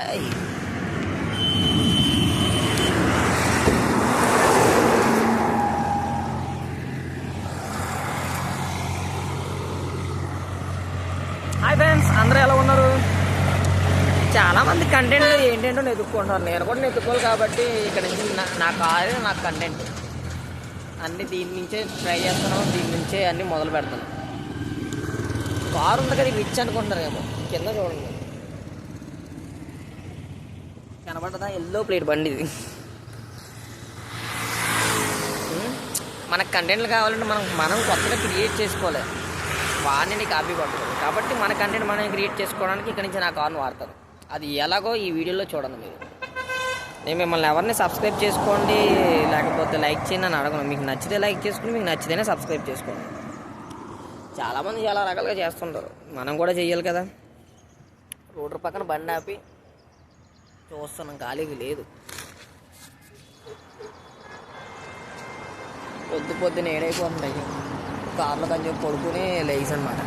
Hi friends అందరూ ఎలా ఉన్నారు? చాలా మంది కంటెంట్ ఏంటంటో వెతుక్కుంటున్నారు నేను కూడా వెతుక్కోవాలి కాబట్టి ఇక్కడ నుంచి నా- నా కారు నా కంటెంట్ అన్ని దీని నుంచే ట్రై చేస్తాను. దీని నుంచే అన్నీ మొదలు పెడతాను. కారు ఉంది కదా రిచ్ అనుకుంటున్నారు ఏమో. కింద చూడండి. కనబడదా? ఎల్లో ప్లేట్ బండి ఇది మనకు కంటెంట్లు కావాలంటే మనం మనం కొత్తగా క్రియేట్ చేసుకోవాలి. వాడిని కాపీ కొట్టకూడదు కాబట్టి మన కంటెంట్ మనం క్రియేట్ చేసుకోవడానికి ఇక్కడ నుంచి నా కార్ను వాడతారు. అది ఎలాగో ఈ వీడియోలో చూడండి మీరు. నేను మిమ్మల్ని ఎవరిని సబ్స్క్రైబ్ చేసుకోండి లేకపోతే లైక్ చేయండి అని అడగను. మీకు నచ్చితే లైక్ చేసుకుని మీకు నచ్చితేనే సబ్స్క్రైబ్ చేసుకోండి. చాలామంది చాలా రకాలుగా చేస్తుంటారు. మనం కూడా చేయాలి కదా. రోడ్డు పక్కన బండి ఆపి చూస్తున్నాం ఖాళీగా లేదు. పొద్దు పొద్దున ఏడైపోతుంది కార్లో చెప్పి పడుకుని లేచి అనమాట